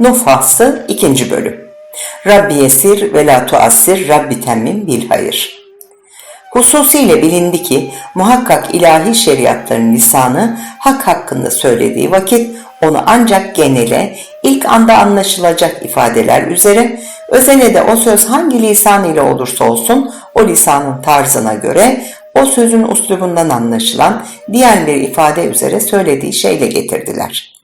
Nuh Faslı 2. Bölüm Rabbi yesir ve la tuassir Rabbi temmim bil hayır. Hususiyle bilindi ki muhakkak ilahi şeriatların lisanı hak hakkında söylediği vakit onu ancak genele, ilk anda anlaşılacak ifadeler üzere, özele de o söz hangi lisan ile olursa olsun o lisanın tarzına göre o sözün uslubundan anlaşılan diğer bir ifade üzere söylediği şeyle getirdiler.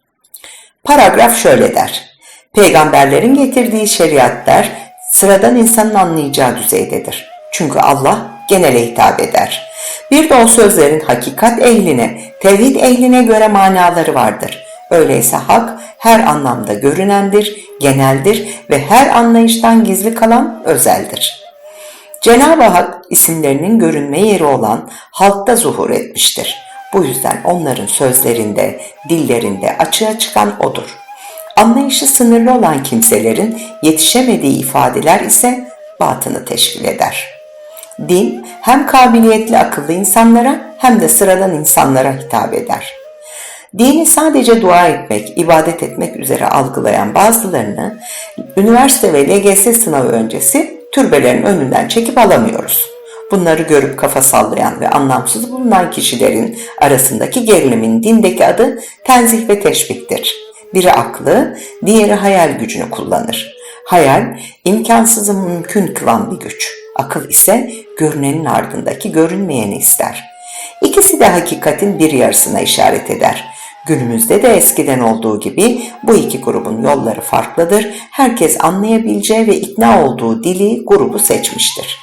Paragraf şöyle der. Peygamberlerin getirdiği şeriatlar sıradan insanın anlayacağı düzeydedir. Çünkü Allah genele hitap eder. Bir de o sözlerin hakikat ehline, tevhid ehline göre manaları vardır. Öyleyse hak her anlamda görünendir, geneldir ve her anlayıştan gizli kalan özeldir. Cenab-ı Hak isimlerinin görünme yeri olan halkta zuhur etmiştir. Bu yüzden onların sözlerinde, dillerinde açığa çıkan odur. Anlayışı sınırlı olan kimselerin yetişemediği ifadeler ise batını teşkil eder. Din hem kabiliyetli akıllı insanlara hem de sıradan insanlara hitap eder. Dini sadece dua etmek, ibadet etmek üzere algılayan bazılarını üniversite ve LGS sınavı öncesi türbelerin önünden çekip alamıyoruz. Bunları görüp kafa sallayan ve anlamsız bulunan kişilerin arasındaki gerilimin dindeki adı tenzih ve teşbihtir. Biri aklı, diğeri hayal gücünü kullanır. Hayal, imkansızı mümkün kılan bir güç. Akıl ise görünenin ardındaki görünmeyeni ister. İkisi de hakikatin bir yarısına işaret eder. Günümüzde de eskiden olduğu gibi bu iki grubun yolları farklıdır. Herkes anlayabileceği ve ikna olduğu dili grubu seçmiştir.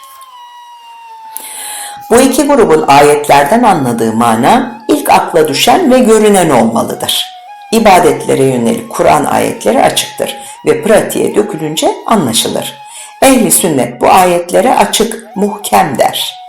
Bu iki grubun ayetlerden anladığı mana ilk akla düşen ve görünen olmalıdır. İbadetlere yönelik Kur'an ayetleri açıktır ve pratiğe dökülünce anlaşılır. Ehli sünnet bu ayetlere açık, muhkem der.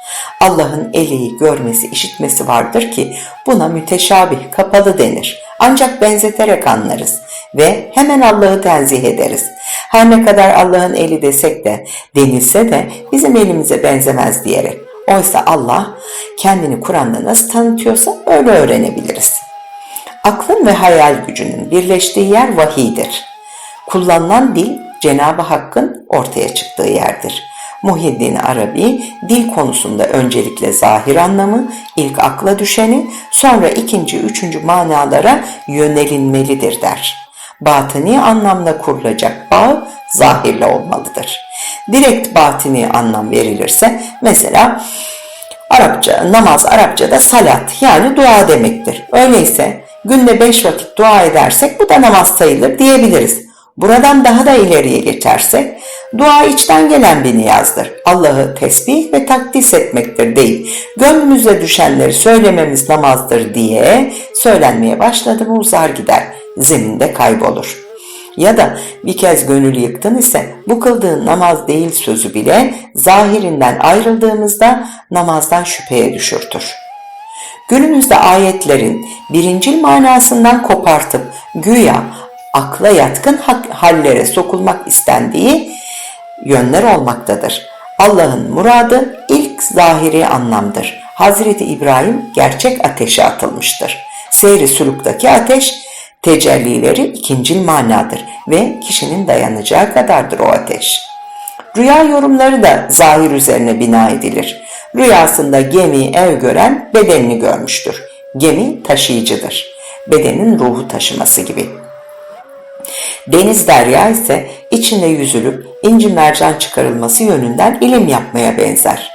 Allah'ın eli, görmesi, işitmesi vardır ki buna müteşabih, kapalı denir. Ancak benzeterek anlarız ve hemen Allah'ı tenzih ederiz. Her ne kadar Allah'ın eli desek de, denilse de bizim elimize benzemez diyerek. Oysa Allah kendini Kur'an'da nasıl tanıtıyorsa öyle öğrenebiliriz. Aklın ve hayal gücünün birleştiği yer vahidir. Kullanılan dil Cenab-ı Hakk'ın ortaya çıktığı yerdir. Muhyiddin Arabi dil konusunda öncelikle zahir anlamı, ilk akla düşeni, sonra ikinci, üçüncü manalara yönelinmelidir der. Batıni anlamda kurulacak bağ zahirle olmalıdır. Direkt batini anlam verilirse mesela Arapça, namaz Arapçada salat yani dua demektir. Öyleyse günde beş vakit dua edersek bu da namaz sayılır diyebiliriz. Buradan daha da ileriye geçersek, dua içten gelen bir niyazdır. Allah'ı tesbih ve takdis etmektir değil, gönlümüze düşenleri söylememiz namazdır diye söylenmeye başladı mı uzar gider, zeminde kaybolur. Ya da bir kez gönül yıktın ise bu kıldığın namaz değil sözü bile zahirinden ayrıldığımızda namazdan şüpheye düşürtür. Günümüzde ayetlerin birincil manasından kopartıp güya akla yatkın hallere sokulmak istendiği yönler olmaktadır. Allah'ın muradı ilk zahiri anlamdır. Hazreti İbrahim gerçek ateşe atılmıştır. Seyri suluktaki ateş tecellileri ikincil manadır ve kişinin dayanacağı kadardır o ateş. Rüya yorumları da zahir üzerine bina edilir. Rüyasında gemi, ev gören bedenini görmüştür. Gemi taşıyıcıdır. Bedenin ruhu taşıması gibi. Deniz derya ise içinde yüzülüp inci mercan çıkarılması yönünden ilim yapmaya benzer.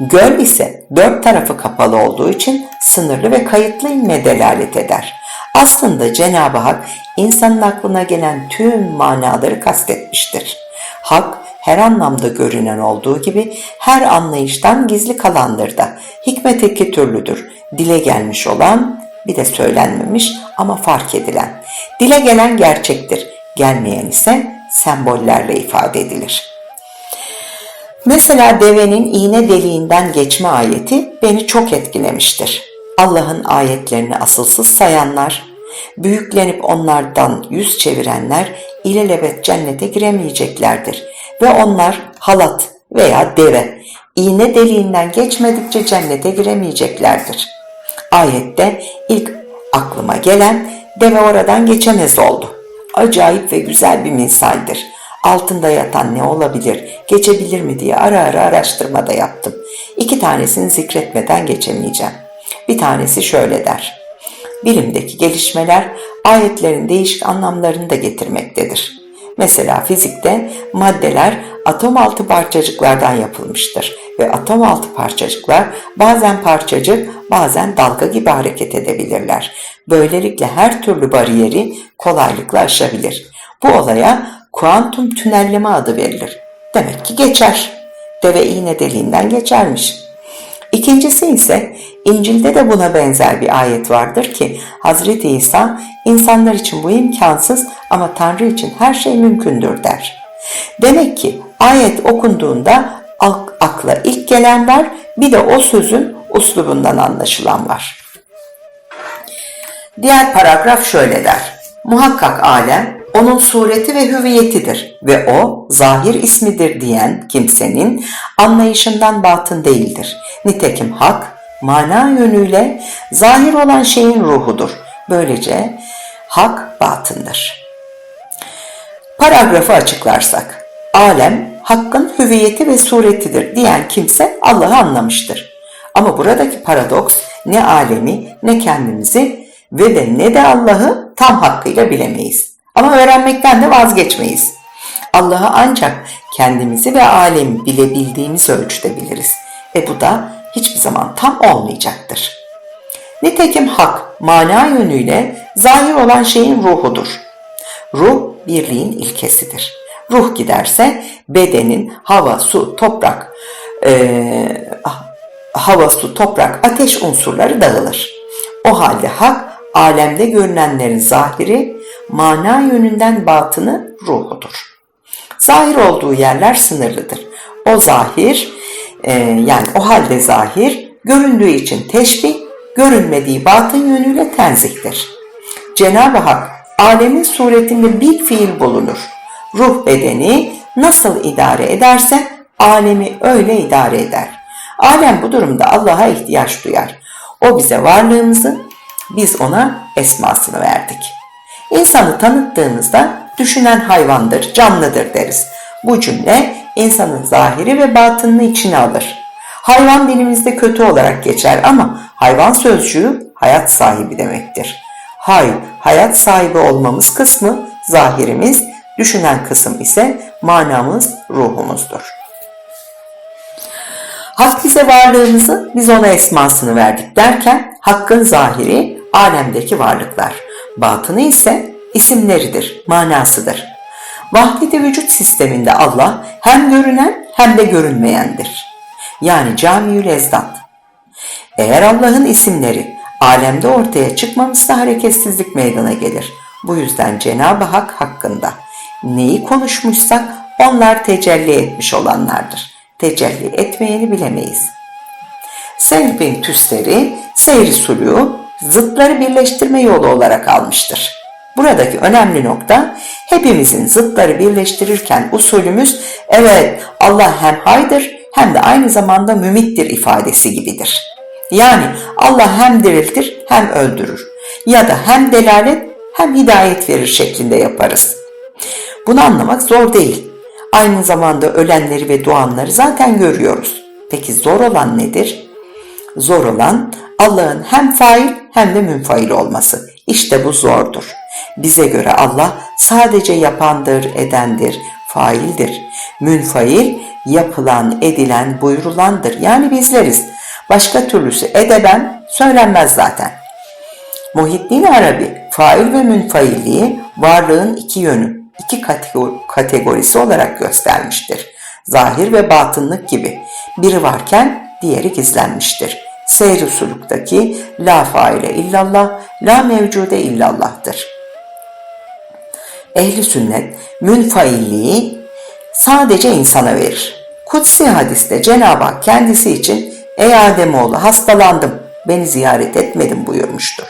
Göl ise dört tarafı kapalı olduğu için sınırlı ve kayıtlı ilme delalet eder. Aslında Cenab-ı Hak insanın aklına gelen tüm manaları kastetmiştir. Hak her anlamda görünen olduğu gibi her anlayıştan gizli kalandır da hikmet iki türlüdür. Dile gelmiş olan bir de söylenmemiş ama fark edilen. Dile gelen gerçektir, gelmeyen ise sembollerle ifade edilir. Mesela devenin iğne deliğinden geçme ayeti beni çok etkilemiştir. Allah'ın ayetlerini asılsız sayanlar, büyüklenip onlardan yüz çevirenler ilelebet cennete giremeyeceklerdir. Ve onlar halat veya deve, iğne deliğinden geçmedikçe cennete giremeyeceklerdir. Ayette ilk aklıma gelen deve oradan geçemez oldu. acayip ve güzel bir misaldir. Altında yatan ne olabilir, geçebilir mi diye ara ara araştırma da yaptım. İki tanesini zikretmeden geçemeyeceğim. Bir tanesi şöyle der. Bilimdeki gelişmeler ayetlerin değişik anlamlarını da getirmektedir. Mesela fizikte maddeler atom altı parçacıklardan yapılmıştır ve atom altı parçacıklar bazen parçacık bazen dalga gibi hareket edebilirler. Böylelikle her türlü bariyeri kolaylıkla aşabilir. Bu olaya kuantum tünelleme adı verilir. Demek ki geçer. Deve iğne deliğinden geçermiş. İkincisi ise İncil'de de buna benzer bir ayet vardır ki Hazreti İsa insanlar için bu imkansız ama Tanrı için her şey mümkündür der. Demek ki ayet okunduğunda akla ilk gelen var bir de o sözün uslubundan anlaşılan var. Diğer paragraf şöyle der. Muhakkak alem onun sureti ve hüviyetidir ve o zahir ismidir diyen kimsenin anlayışından batın değildir. Nitekim hak mana yönüyle zahir olan şeyin ruhudur. Böylece hak batındır. Paragrafı açıklarsak, alem hakkın hüviyeti ve suretidir diyen kimse Allah'ı anlamıştır. Ama buradaki paradoks ne alemi ne kendimizi ve de ne de Allah'ı tam hakkıyla bilemeyiz. Ama öğrenmekten de vazgeçmeyiz. Allah'ı ancak kendimizi ve alemi bilebildiğimiz ölçüde biliriz. E bu da hiçbir zaman tam olmayacaktır. Nitekim hak, mana yönüyle zahir olan şeyin ruhudur. Ruh, birliğin ilkesidir. Ruh giderse bedenin hava, su, toprak, e, hava, su, toprak, ateş unsurları dağılır. O halde hak, alemde görünenlerin zahiri, mana yönünden batını ruhudur. Zahir olduğu yerler sınırlıdır. O zahir, e, yani o halde zahir, göründüğü için teşbih, görünmediği batın yönüyle tenzihtir. Cenab-ı Hak alemin suretinde bir fiil bulunur. Ruh bedeni nasıl idare ederse alemi öyle idare eder. Alem bu durumda Allah'a ihtiyaç duyar. O bize varlığımızı, biz ona esmasını verdik. İnsanı tanıttığımızda düşünen hayvandır, canlıdır deriz. Bu cümle insanın zahiri ve batınını içine alır. Hayvan dilimizde kötü olarak geçer ama hayvan sözcüğü hayat sahibi demektir. Hay, hayat sahibi olmamız kısmı zahirimiz, düşünen kısım ise manamız, ruhumuzdur. Hak bize varlığımızı, biz ona esmasını verdik derken hakkın zahiri alemdeki varlıklar, batını ise isimleridir, manasıdır. Vahdeti vücut sisteminde Allah hem görünen hem de görünmeyendir. Yani camiül ezdat. Eğer Allah'ın isimleri alemde ortaya çıkmamışsa hareketsizlik meydana gelir. Bu yüzden Cenab-ı Hak hakkında neyi konuşmuşsak onlar tecelli etmiş olanlardır. Tecelli etmeyeni bilemeyiz. Seyyid bin Tüsteri, seyri suluğu zıtları birleştirme yolu olarak almıştır. Buradaki önemli nokta hepimizin zıtları birleştirirken usulümüz evet Allah hem haydır hem de aynı zamanda mümittir ifadesi gibidir. Yani Allah hem diriltir hem öldürür ya da hem delalet hem hidayet verir şeklinde yaparız. Bunu anlamak zor değil. Aynı zamanda ölenleri ve doğanları zaten görüyoruz. Peki zor olan nedir? Zor olan Allah'ın hem fail hem de münfail olması. İşte bu zordur. Bize göre Allah sadece yapandır, edendir, faildir. Münfail yapılan, edilen, buyurulandır. Yani bizleriz. Başka türlüsü edeben söylenmez zaten. Muhiddin Arabi fail ve münfailliği varlığın iki yönü, iki kategorisi olarak göstermiştir. Zahir ve batınlık gibi. Biri varken diğeri gizlenmiştir. Seyr sulükteki la faile illallah, la mevcude illallah'tır. Ehli sünnet münfailliği sadece insana verir. Kutsi hadiste Cenab-ı Hak kendisi için ey Ademoğlu hastalandım beni ziyaret etmedin buyurmuştur.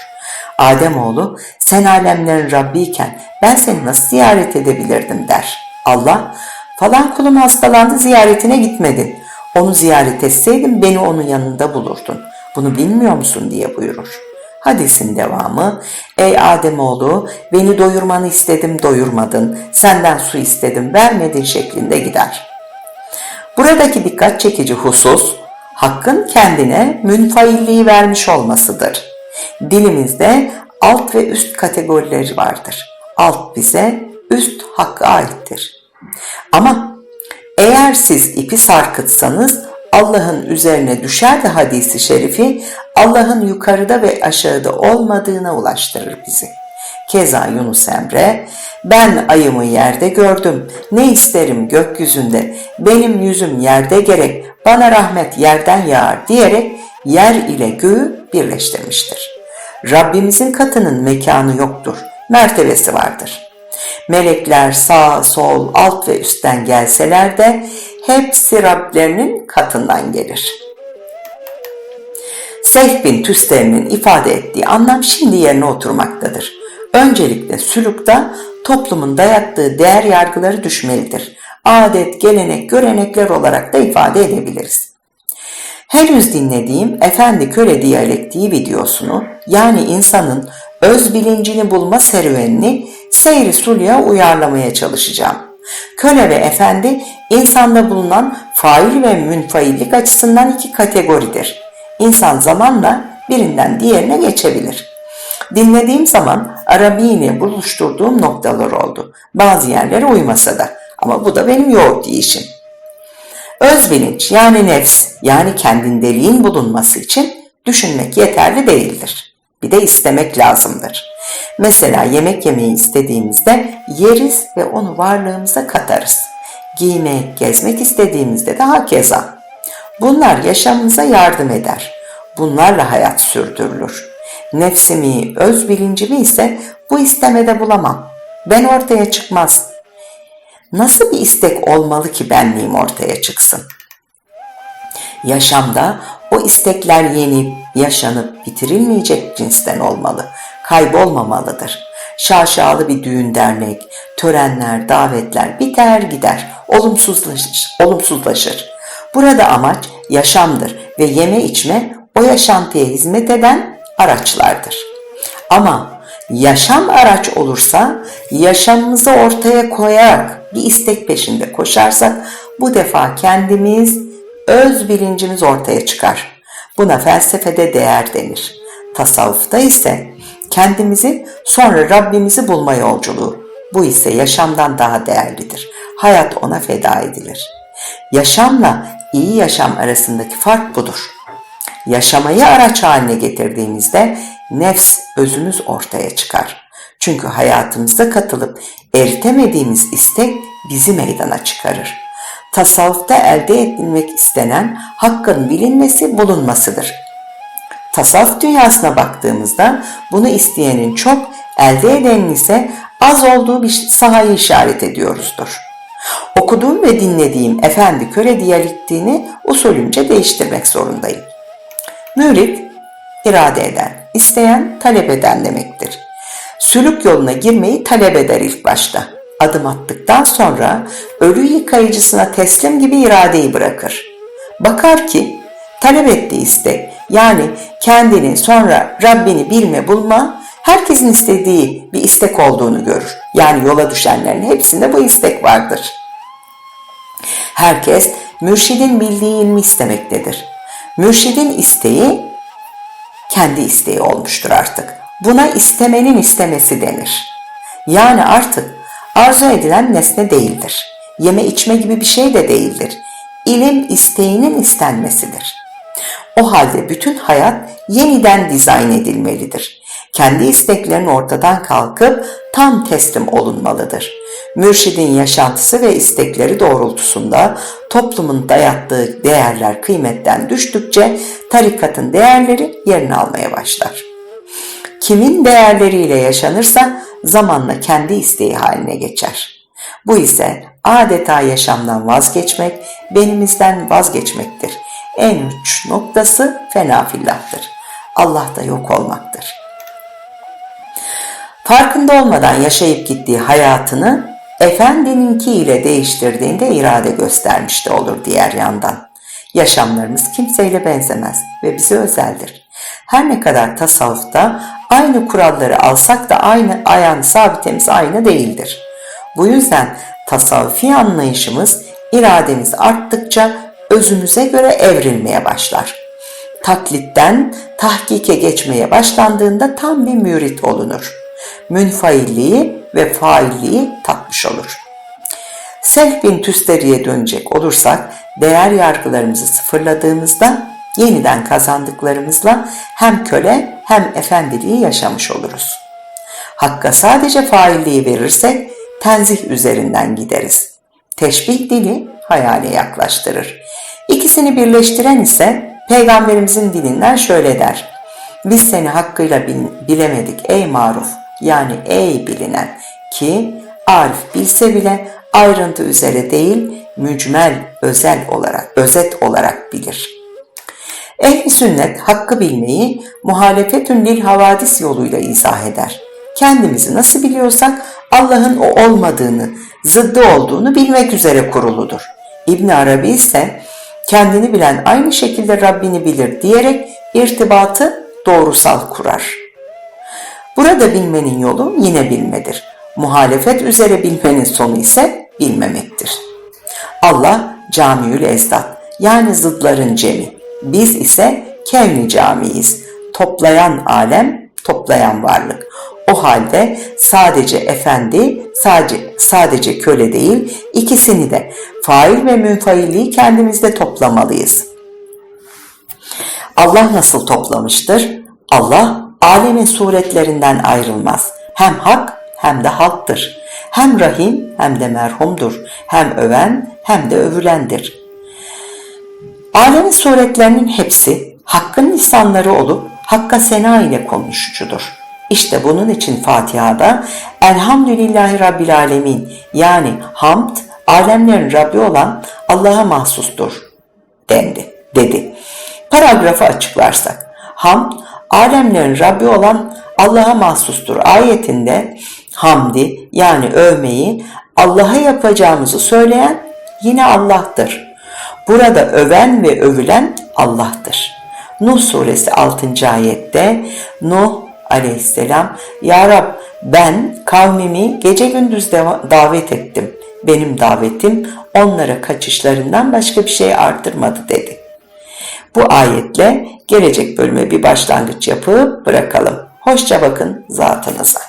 Ademoğlu sen alemlerin Rabbiyken ben seni nasıl ziyaret edebilirdim der. Allah falan kulum hastalandı ziyaretine gitmedin. Onu ziyaret etseydin beni onun yanında bulurdun. Bunu bilmiyor musun diye buyurur. Hadisin devamı, ey Ademoğlu beni doyurmanı istedim doyurmadın, senden su istedim vermedin şeklinde gider. Buradaki dikkat çekici husus, hakkın kendine münfailliği vermiş olmasıdır. Dilimizde alt ve üst kategorileri vardır. Alt bize, üst hakka aittir. Ama eğer siz ipi sarkıtsanız Allah'ın üzerine düşer de hadisi şerifi Allah'ın yukarıda ve aşağıda olmadığına ulaştırır bizi. Keza Yunus Emre, ben ayımı yerde gördüm, ne isterim gökyüzünde, benim yüzüm yerde gerek, bana rahmet yerden yağar diyerek yer ile göğü birleştirmiştir. Rabbimizin katının mekanı yoktur, mertebesi vardır. Melekler sağ, sol, alt ve üstten gelseler de hepsi Rablerinin katından gelir. Seyf bin Tüsteri'nin ifade ettiği anlam şimdi yerine oturmaktadır. Öncelikle sülükta toplumun dayattığı değer yargıları düşmelidir. Adet, gelenek, görenekler olarak da ifade edebiliriz. Henüz dinlediğim Efendi Köle diyalektiği videosunu yani insanın öz bilincini bulma serüvenini seyri sulya uyarlamaya çalışacağım. Köle ve efendi insanda bulunan fail ve münfaillik açısından iki kategoridir. İnsan zamanla birinden diğerine geçebilir. Dinlediğim zaman Arabi buluşturduğum noktalar oldu. Bazı yerlere uymasa da ama bu da benim yoğurt yiyişim. Öz bilinç yani nefs yani kendindeliğin bulunması için düşünmek yeterli değildir. Bir de istemek lazımdır. Mesela yemek yemeyi istediğimizde yeriz ve onu varlığımıza katarız. Giymek, gezmek istediğimizde de hakeza. Bunlar yaşamımıza yardım eder. Bunlarla hayat sürdürülür. Nefsimi, öz bilincimi ise bu istemede bulamam. Ben ortaya çıkmaz. Nasıl bir istek olmalı ki benliğim ortaya çıksın? Yaşamda o istekler yenip, yaşanıp bitirilmeyecek cinsten olmalı. Kaybolmamalıdır. Şaşalı bir düğün dernek, törenler, davetler biter gider, olumsuzlaşır. olumsuzlaşır. Burada amaç yaşamdır ve yeme içme o yaşantıya hizmet eden araçlardır. Ama yaşam araç olursa yaşamımızı ortaya koyarak bir istek peşinde koşarsak bu defa kendimiz, öz bilincimiz ortaya çıkar. Buna felsefede değer denir. Tasavvufta ise kendimizi sonra Rabbimizi bulma yolculuğu. Bu ise yaşamdan daha değerlidir. Hayat ona feda edilir. Yaşamla iyi yaşam arasındaki fark budur. Yaşamayı araç haline getirdiğimizde nefs özümüz ortaya çıkar. Çünkü hayatımıza katılıp eritemediğimiz istek bizi meydana çıkarır. Tasavvufta elde edilmek istenen hakkın bilinmesi bulunmasıdır. Tasavvuf dünyasına baktığımızda bunu isteyenin çok, elde edenin ise az olduğu bir sahayı işaret ediyoruzdur. Okuduğum ve dinlediğim efendi köre diyalektiğini usulünce değiştirmek zorundayım. Mürit, irade eden, isteyen, talep eden demektir. Sülük yoluna girmeyi talep eder ilk başta. Adım attıktan sonra ölü yıkayıcısına teslim gibi iradeyi bırakır. Bakar ki talep ettiği istek yani kendini sonra Rabbini bilme bulma herkesin istediği bir istek olduğunu görür. Yani yola düşenlerin hepsinde bu istek vardır. Herkes mürşidin bildiği istemektedir. Mürşidin isteği kendi isteği olmuştur artık. Buna istemenin istemesi denir. Yani artık arzu edilen nesne değildir. Yeme içme gibi bir şey de değildir. İlim isteğinin istenmesidir. O halde bütün hayat yeniden dizayn edilmelidir. Kendi isteklerin ortadan kalkıp tam teslim olunmalıdır. Mürşidin yaşantısı ve istekleri doğrultusunda toplumun dayattığı değerler kıymetten düştükçe tarikatın değerleri yerini almaya başlar. Kimin değerleriyle yaşanırsa zamanla kendi isteği haline geçer. Bu ise adeta yaşamdan vazgeçmek, benimizden vazgeçmektir. En uç noktası fena fillahtır. Allah'ta yok olmaktır. Farkında olmadan yaşayıp gittiği hayatını efendininki ile değiştirdiğinde irade göstermiş de olur diğer yandan. Yaşamlarımız kimseyle benzemez ve bize özeldir. Her ne kadar tasavvufta aynı kuralları alsak da aynı ayağın sabitemiz aynı değildir. Bu yüzden tasavvufi anlayışımız irademiz arttıkça özümüze göre evrilmeye başlar. Taklitten tahkike geçmeye başlandığında tam bir mürit olunur. Münfailliği ve failliği tatmış olur. Sevk bin Tüsteri'ye dönecek olursak değer yargılarımızı sıfırladığımızda yeniden kazandıklarımızla hem köle hem efendiliği yaşamış oluruz. Hakka sadece failliği verirsek tenzih üzerinden gideriz. Teşbih dili hayale yaklaştırır. İkisini birleştiren ise Peygamberimizin dilinden şöyle der. Biz seni hakkıyla bilemedik ey maruf yani ey bilinen ki Arif bilse bile ayrıntı üzere değil mücmel özel olarak özet olarak bilir.'' Ehli sünnet hakkı bilmeyi muhalefetün lil havadis yoluyla izah eder. Kendimizi nasıl biliyorsak Allah'ın o olmadığını, zıddı olduğunu bilmek üzere kuruludur. İbn Arabi ise kendini bilen aynı şekilde Rabbini bilir diyerek irtibatı doğrusal kurar. Burada bilmenin yolu yine bilmedir. Muhalefet üzere bilmenin sonu ise bilmemektir. Allah camiül ezdat yani zıdların cemi. Biz ise kevni camiyiz. Toplayan alem, toplayan varlık. O halde sadece efendi, sadece, sadece köle değil, ikisini de fail ve münfailliği kendimizde toplamalıyız. Allah nasıl toplamıştır? Allah alemin suretlerinden ayrılmaz. Hem hak hem de halktır. Hem rahim hem de merhumdur. Hem öven hem de övülendir. Alemin suretlerinin hepsi Hakk'ın lisanları olup Hakk'a sena ile konuşucudur. İşte bunun için Fatiha'da Elhamdülillahi Rabbil Alemin yani hamd alemlerin Rabbi olan Allah'a mahsustur dendi, dedi. Paragrafı açıklarsak hamd alemlerin Rabbi olan Allah'a mahsustur ayetinde hamdi yani övmeyi Allah'a yapacağımızı söyleyen yine Allah'tır. Burada öven ve övülen Allah'tır. Nuh suresi 6. ayette Nuh aleyhisselam Ya Rab ben kavmimi gece gündüz davet ettim. Benim davetim onlara kaçışlarından başka bir şey artırmadı dedi. Bu ayetle gelecek bölüme bir başlangıç yapıp bırakalım. Hoşça bakın zatınıza.